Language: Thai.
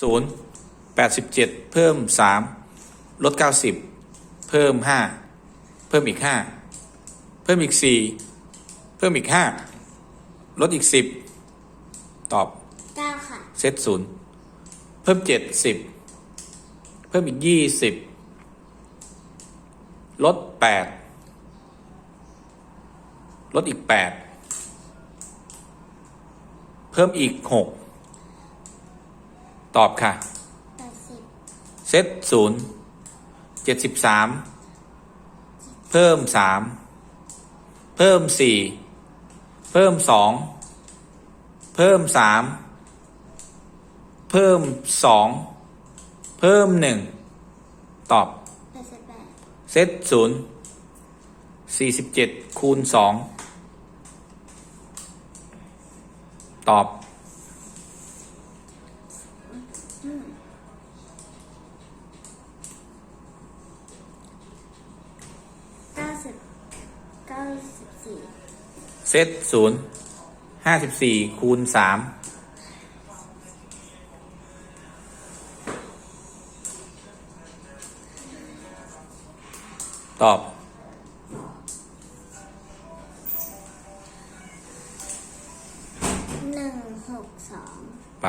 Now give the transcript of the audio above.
ศูนย์แปดสิบเจ็ดเพิ่มสามลดเก้าสิบเพิ่มห้าเพิ่มอีกห้าเพิ่มอีกสี่เพิ่มอีกห้าลดอีกสิบตอบเก้าค่ะ เซตศูนย์เพิ่มเจ็ดสิบเพิ่มอีกยี่สิบลดแปดลดอีกแปดเพิ่มอีกหก ตอบค่ะ แปดสิบเซตศูนย์เจ็ดสิบสามเพิ่มสามเพิ่มสี่เพิ่มสองเพิ่มสามเพิ่มสองเพิ่มหนึ่งตอบแปดสิบแปดเซตศูนย์สี่สิบเจ็ดคูณสองตอบ เก้าสิบเก้าสิบสี่เซตศูนย์ห้าสิบสี่คูณสามตอบหนึ่งหกสองไป